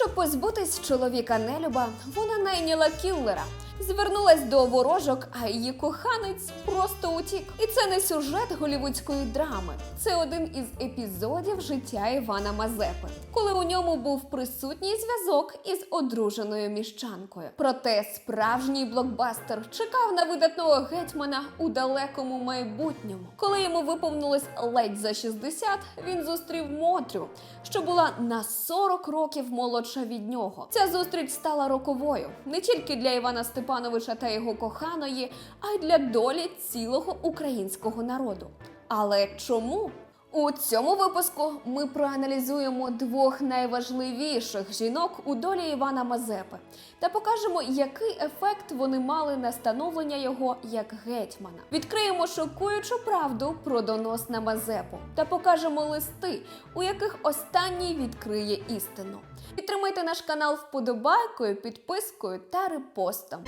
Щоб позбутись чоловіка нелюба, вона найняла кіллера. Звернулась до ворожок, а її коханець просто утік. І це не сюжет голівудської драми. Це один із епізодів життя Івана Мазепи, коли у ньому був присутній зв'язок із одруженою міщанкою. Проте справжній блокбастер чекав на видатного гетьмана у далекому майбутньому. Коли йому виповнилось ледь за 60, він зустрів Мотрю, що була на 40 років молодша від нього. Ця зустріч стала роковою не тільки для Івана Степановича та його коханої, а й для долі цілого українського народу. Але чому? У цьому випуску ми проаналізуємо двох найважливіших жінок у долі Івана Мазепи та покажемо, який ефект вони мали на становлення його як гетьмана. Відкриємо шокуючу правду про донос на Мазепу та покажемо листи, у яких останній відкриє істину. Підтримайте наш канал вподобайкою, підпискою та репостом.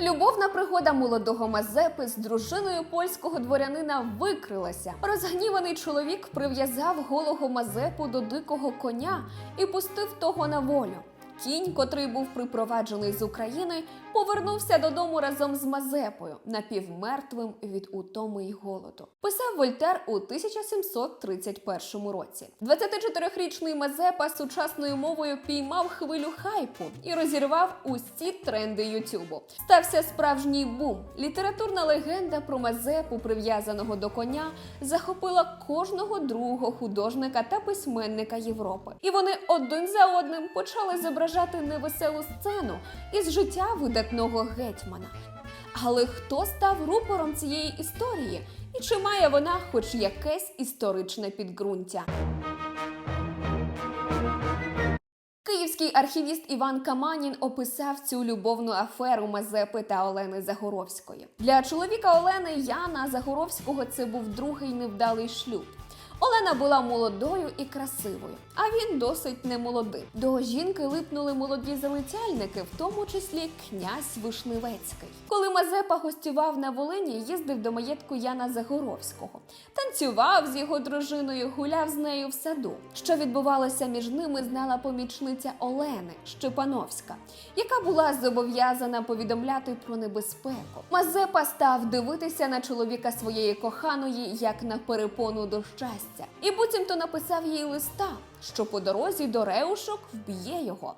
Любовна пригода молодого Мазепи з дружиною польського дворянина викрилася. Розгніваний чоловік прив'язав голого Мазепу до дикого коня і пустив того на волю. Кінь, котрий був припроваджений з України, повернувся додому разом з Мазепою, напівмертвим від утоми й голоду. Писав Вольтер у 1731 році. 24-річний Мазепа сучасною мовою піймав хвилю хайпу і розірвав усі тренди Ютубу. Стався справжній бум. Літературна легенда про Мазепу, прив'язаного до коня, захопила кожного другого художника та письменника Європи. І вони один за одним почали зображати невеселу сцену із життя видатного гетьмана. Але хто став рупором цієї історії? І чи має вона хоч якесь історичне підґрунтя? Київський архівіст Іван Каманін описав цю любовну аферу Мазепи та Олени Загоровської. Для чоловіка Олени Яна Загоровського це був другий невдалий шлюб. Олена була молодою і красивою, а він досить немолодий. До жінки липнули молоді залицяльники, в тому числі князь Вишневецький. Коли Мазепа гостював на Волині, їздив до маєтку Яна Загоровського, танцював з його дружиною, гуляв з нею в саду. Що відбувалося між ними, знала помічниця Олени Щепановська, яка була зобов'язана повідомляти про небезпеку. Мазепа став дивитися на чоловіка своєї коханої як на перепону до щастя, і буцімто написав їй листа, що по дорозі до Реушок вб'є його.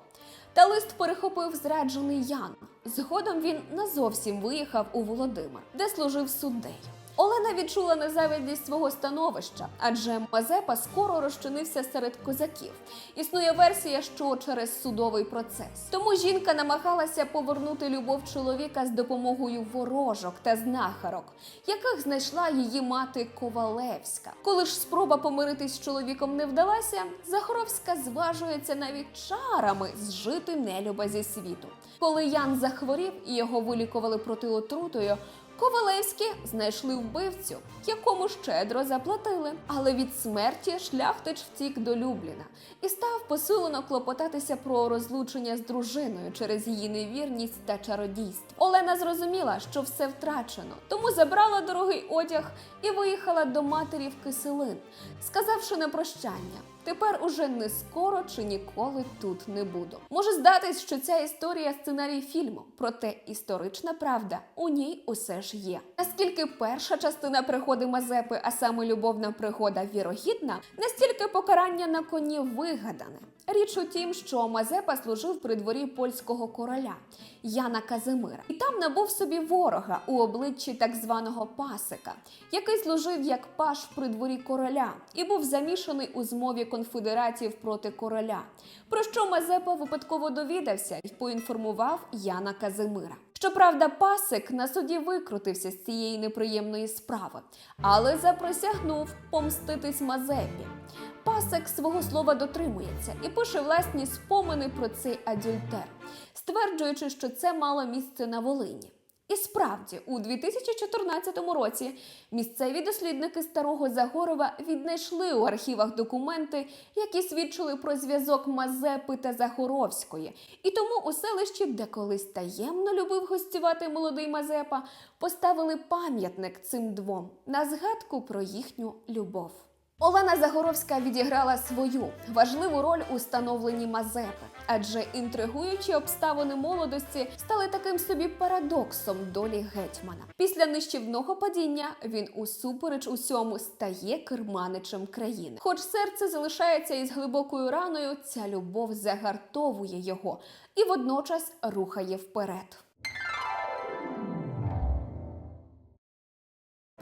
Та лист перехопив зраджений Ян. Згодом він назовсім виїхав у Володимир, де служив суддею. Олена відчула незавидність свого становища, адже Мазепа скоро розчинився серед козаків. Існує версія, що через судовий процес. Тому жінка намагалася повернути любов чоловіка з допомогою ворожок та знахарок, яких знайшла її мати Ковалевська. Коли ж спроба помиритись з чоловіком не вдалася, Захаровська зважується навіть чарами зжити нелюба зі світу. Коли Ян захворів і його вилікували протиотрутою, Ковалевські знайшли вбивцю, якому щедро заплатили. Але від смерті шляхтич втік до Любліна і став посилено клопотатися про розлучення з дружиною через її невірність та чародійство. Олена зрозуміла, що все втрачено, тому забрала дорогий одяг і виїхала до матері в Киселин, сказавши на прощання. Тепер уже не скоро чи ніколи тут не буду. Може здатись, що ця історія сценарій фільму, проте історична правда у ній усе ж є. Наскільки перша частина пригоди Мазепи, а саме любовна пригода вірогідна, настільки покарання на коні вигадане. Річ у тім, що Мазепа служив при дворі польського короля Яна Казимира, і там набув собі ворога у обличчі так званого пасика, який служив як паш при дворі короля і був замішаний у змові конфедератів проти короля. Про що Мазепа випадково довідався і поінформував Яна Казимира. Щоправда, пасик на суді викрутився з цієї неприємної справи, але заприсягнув помститись Мазепі. Пасик свого слова дотримується і пише власні спомини про цей адюльтер, стверджуючи, що це мало місце на Волині. І справді, у 2014 році місцеві дослідники старого Загорова віднайшли у архівах документи, які свідчили про зв'язок Мазепи та Загоровської. І тому у селищі, де колись таємно любив гостювати молодий Мазепа, поставили пам'ятник цим двом на згадку про їхню любов. Олена Загоровська відіграла свою важливу роль у становленні Мазепи, адже інтригуючі обставини молодості стали таким собі парадоксом долі гетьмана. Після нищівного падіння він усупереч усьому стає керманичем країни. Хоч серце залишається із глибокою раною, ця любов загартовує його і водночас рухає вперед.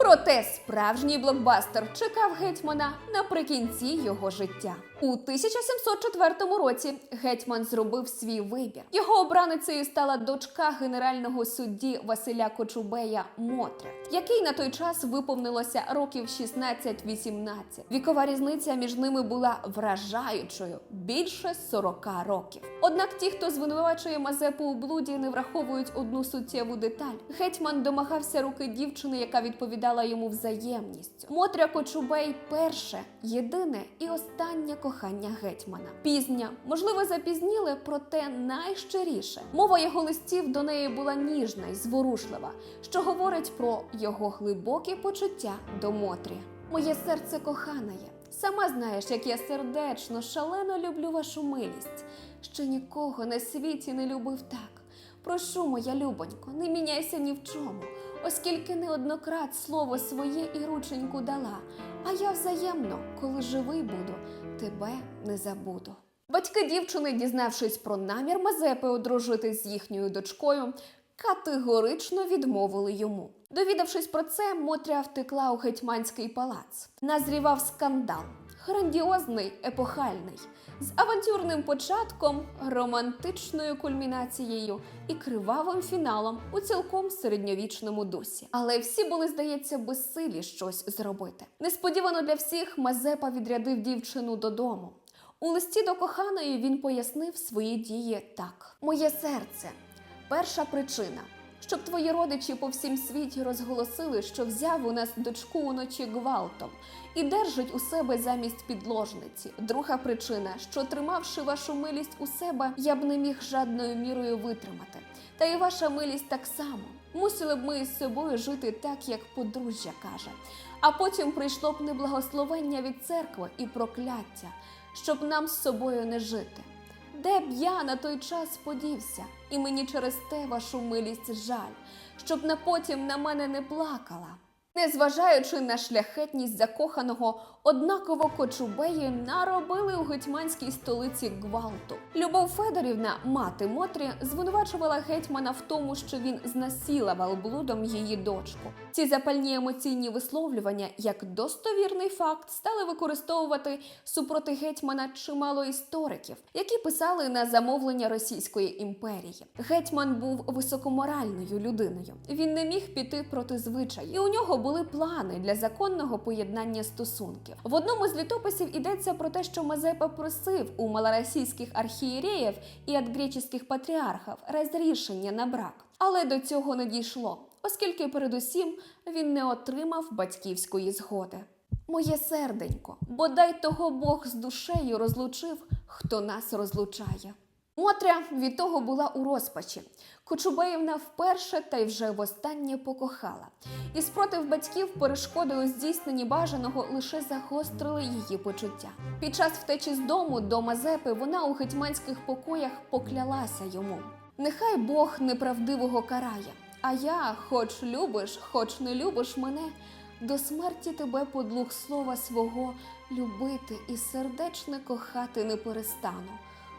Проте справжній блокбастер чекав гетьмана наприкінці його життя. У 1704 році гетьман зробив свій вибір. Його обраницею стала дочка генерального судді Василя Кочубея Мотря, який на той час виповнилося років 16-18. Вікова різниця між ними була вражаючою більше 40 років. Однак ті, хто звинувачує Мазепу у блуді, не враховують одну суттєву деталь. Гетьман домагався руки дівчини, яка відповідала йому взаємністю. Мотря Кочубей перше, єдине і останнє кохання гетьмана. Пізня, можливо, запізніле, проте найщиріше. Мова його листів до неї була ніжна й зворушлива, що говорить про його глибокі почуття до Мотрі. Моє серце кохане є. Сама знаєш, як я сердечно, шалено люблю вашу милість. Ще нікого на світі не любив так. Прошу, моя любонько, не міняйся ні в чому, оскільки неоднократ слово своє і рученьку дала. А я взаємно, коли живий буду, тебе не забуду. Батьки дівчини, дізнавшись про намір Мазепи одружити з їхньою дочкою, категорично відмовили йому. Довідавшись про це, Мотря втекла у гетьманський палац. Назрівав скандал, грандіозний, епохальний, з авантюрним початком, романтичною кульмінацією і кривавим фіналом у цілком середньовічному дусі. Але всі були, здається, безсилі щось зробити. Несподівано для всіх Мазепа відрядив дівчину додому. У листі до коханої він пояснив свої дії так: Моє серце, перша причина. Щоб твої родичі по всім світі розголосили, що взяв у нас дочку уночі гвалтом і держить у себе замість підложниці. Друга причина, що тримавши вашу милість у себе, я б не міг жадною мірою витримати. Та і ваша милість так само. Мусили б ми із собою жити так, як подружжя каже. А потім прийшло б неблагословення від церкви і прокляття, щоб нам з собою не жити. Де б я на той час подівся, і мені через те вашу милість жаль, щоб на потім на мене не плакала. Незважаючи на шляхетність закоханого, однаково кочубеї наробили у гетьманській столиці гвалту. Любов Федорівна, мати Мотрі, звинувачувала гетьмана в тому, що він знасилував блудом її дочку. Ці запальні емоційні висловлювання, як достовірний факт, стали використовувати супроти гетьмана чимало істориків, які писали на замовлення Російської імперії. Гетьман був високоморальною людиною. Він не міг піти проти звичаїв, і у нього були плани для законного поєднання стосунків. В одному з літописів йдеться про те, що Мазепа просив у малоросійських архієреїв і адгреческих патріархів розрішення на брак, але до цього не дійшло, оскільки передусім він не отримав батьківської згоди. Моє серденько, бодай того Бог з душею розлучив, хто нас розлучає. Мотря від того була у розпачі. Кочубеївна вперше та й вже востаннє покохала. І спротив батьків перешкоди у здійсненні бажаного лише загострили її почуття. Під час втечі з дому до Мазепи вона у гетьманських покоях поклялася йому. Нехай Бог неправдивого карає, а я, хоч любиш, хоч не любиш мене, до смерті тебе подлуг слова свого любити і сердечне кохати не перестану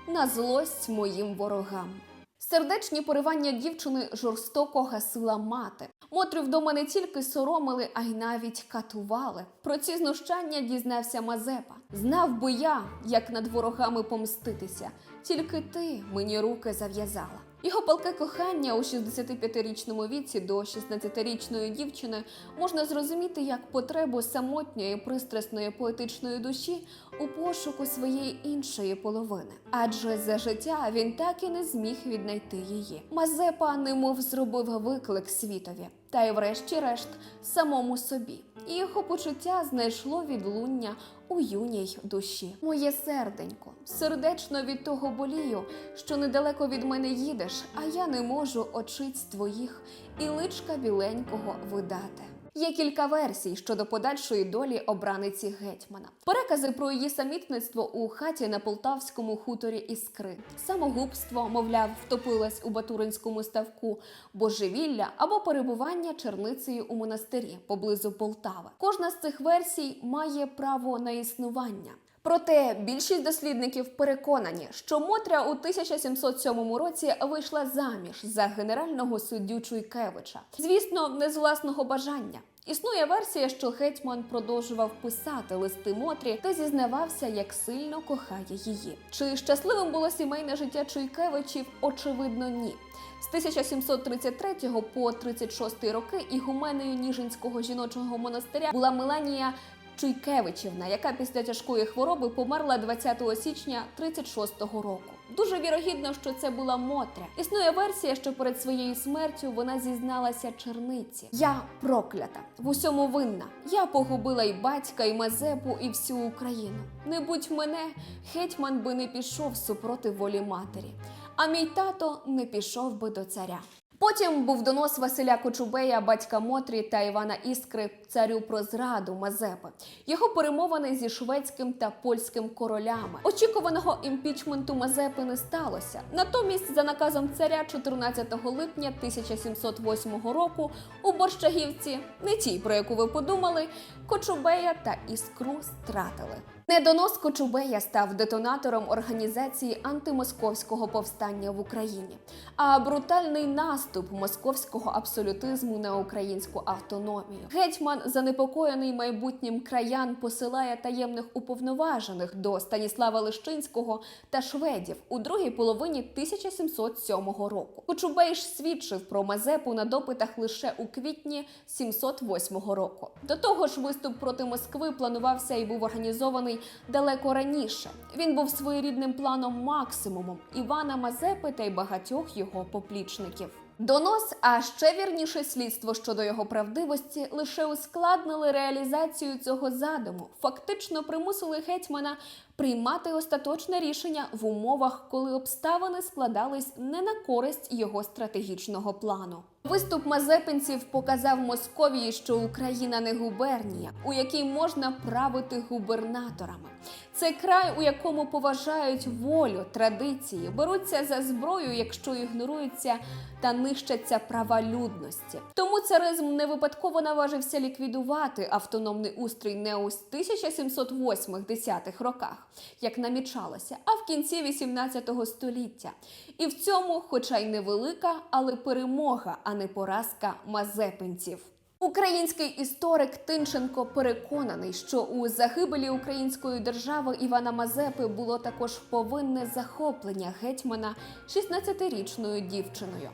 на злость моїм ворогам. Сердечні поривання дівчини жорстоко гасила мати. Мотрю вдома не тільки соромили, а й навіть катували. Про ці знущання дізнався Мазепа. Знав би я, як над ворогами помститися. Тільки ти мені руки зав'язала. Його палке кохання у 65-річному віці до 16-річної дівчини можна зрозуміти як потребу самотньої пристрасної поетичної душі у пошуку своєї іншої половини. Адже за життя він так і не зміг віднайти її. Мазепа немов зробив виклик світові, та й врешті-решт самому собі. І його почуття знайшло відлуння у юній душі. Моє серденько, сердечно від того болію, що недалеко від мене їдеш, а я не можу очиць твоїх і личка біленького видати. Є кілька версій щодо подальшої долі обраниці гетьмана. Перекази про її самітництво у хаті на полтавському хуторі Іскри, самогубство, мовляв, втопилась у Батуринському ставку, божевілля або перебування черницею у монастирі поблизу Полтави. Кожна з цих версій має право на існування. Проте більшість дослідників переконані, що Мотря у 1707 році вийшла заміж за генерального суддю Чуйкевича. Звісно, не з власного бажання. Існує версія, що гетьман продовжував писати листи Мотрі та зізнавався, як сильно кохає її. Чи щасливим було сімейне життя Чуйкевичів? Очевидно, ні. З 1733 по 36 роки ігуменею Ніжинського жіночого монастиря була Меланія Чуйкевичівна, яка після тяжкої хвороби померла 20 січня 36-го року. Дуже вірогідно, що це була Мотря. Існує версія, що перед своєю смертю вона зізналася черниці. Я проклята, в усьому винна. Я погубила і батька, і Мазепу, і всю Україну. Не будь мене, гетьман би не пішов супроти волі матері, а мій тато не пішов би до царя. Потім був донос Василя Кочубея, батька Мотрі та Івана Іскри, царю про зраду Мазепи. Його перемовини зі шведським та польським королями. Очікуваного імпічменту Мазепи не сталося. Натомість, за наказом царя 14 липня 1708 року у Борщагівці, не тій, про яку ви подумали, Кочубея та Іскру стратили. Недонос Кочубея став детонатором організації антимосковського повстання в Україні, а брутальний наступ московського абсолютизму на українську автономію. Гетьман, занепокоєний майбутнім краян, посилає таємних уповноважених до Станіслава Лищинського та шведів у другій половині 1707 року. Кочубей ж свідчив про Мазепу на допитах лише у квітні 708 року. До того ж, виступ проти Москви планувався і був організований далеко раніше. Він був своєрідним планом максимумом Івана Мазепи та й багатьох його поплічників. Донос, а ще вірніше слідство щодо його правдивості, лише ускладнили реалізацію цього задуму, фактично примусили гетьмана приймати остаточне рішення в умовах, коли обставини складались не на користь його стратегічного плану. Виступ мазепинців показав Московії, що Україна не губернія, у якій можна правити губернаторами. Це край, у якому поважають волю, традиції, беруться за зброю, якщо ігноруються та нищаться права людності. Тому царизм не випадково наважився ліквідувати автономний устрій не у 1708-10 роках, як намічалося, а в кінці 18 століття. І в цьому, хоча й невелика, але перемога, а не поразка мазепинців. Український історик Тинченко переконаний, що у загибелі української держави Івана Мазепи було також повинне захоплення гетьмана 16-річною дівчиною.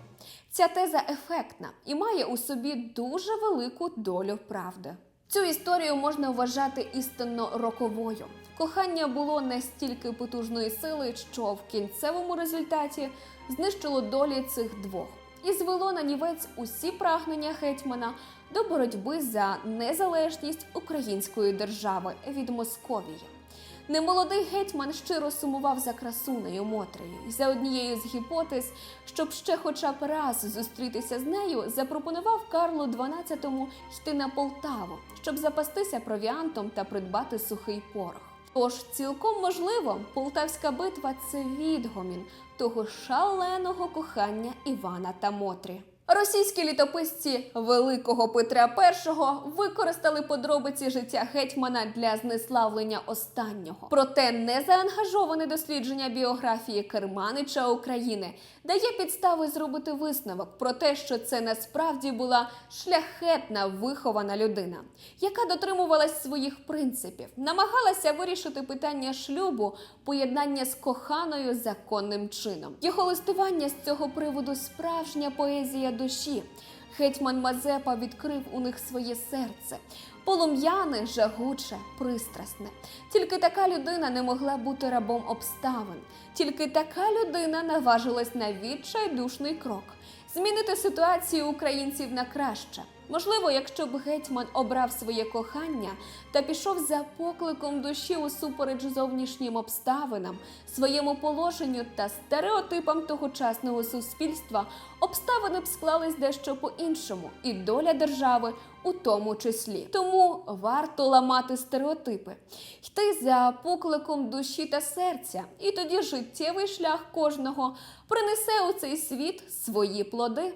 Ця теза ефектна і має у собі дуже велику долю правди. Цю історію можна вважати істинно роковою. Кохання було настільки потужної сили, що в кінцевому результаті знищило долі цих двох і звело на нівець усі прагнення гетьмана до боротьби за незалежність української держави від Московії. Немолодий гетьман щиро сумував за красунею Мотрею, і за однією з гіпотез, щоб ще хоча б раз зустрітися з нею, запропонував Карлу XII йти на Полтаву, щоб запастися провіантом та придбати сухий порох. Тож цілком можливо, полтавська битва це відгомін того шаленого кохання Івана та Мотрі. Російські літописці Великого Петра І використали подробиці життя гетьмана для знеславлення останнього. Проте незаангажоване дослідження біографії Керманича України дає підстави зробити висновок про те, що це насправді була шляхетна вихована людина, яка дотримувалась своїх принципів, намагалася вирішити питання шлюбу, поєднання з коханою законним чином. Його листування з цього приводу справжня поезія душі. Гетьман Мазепа відкрив у них своє серце. Полум'яне, жагуче, пристрасне. Тільки така людина не могла бути рабом обставин. Тільки така людина наважилась на відчайдушний крок змінити ситуацію українців на краще. Можливо, якщо б гетьман обрав своє кохання та пішов за покликом душі усупереч зовнішнім обставинам, своєму положенню та стереотипам тогочасного суспільства, обставини б склались дещо по-іншому, і доля держави у тому числі. Тому варто ламати стереотипи, йти за покликом душі та серця, і тоді життєвий шлях кожного принесе у цей світ свої плоди.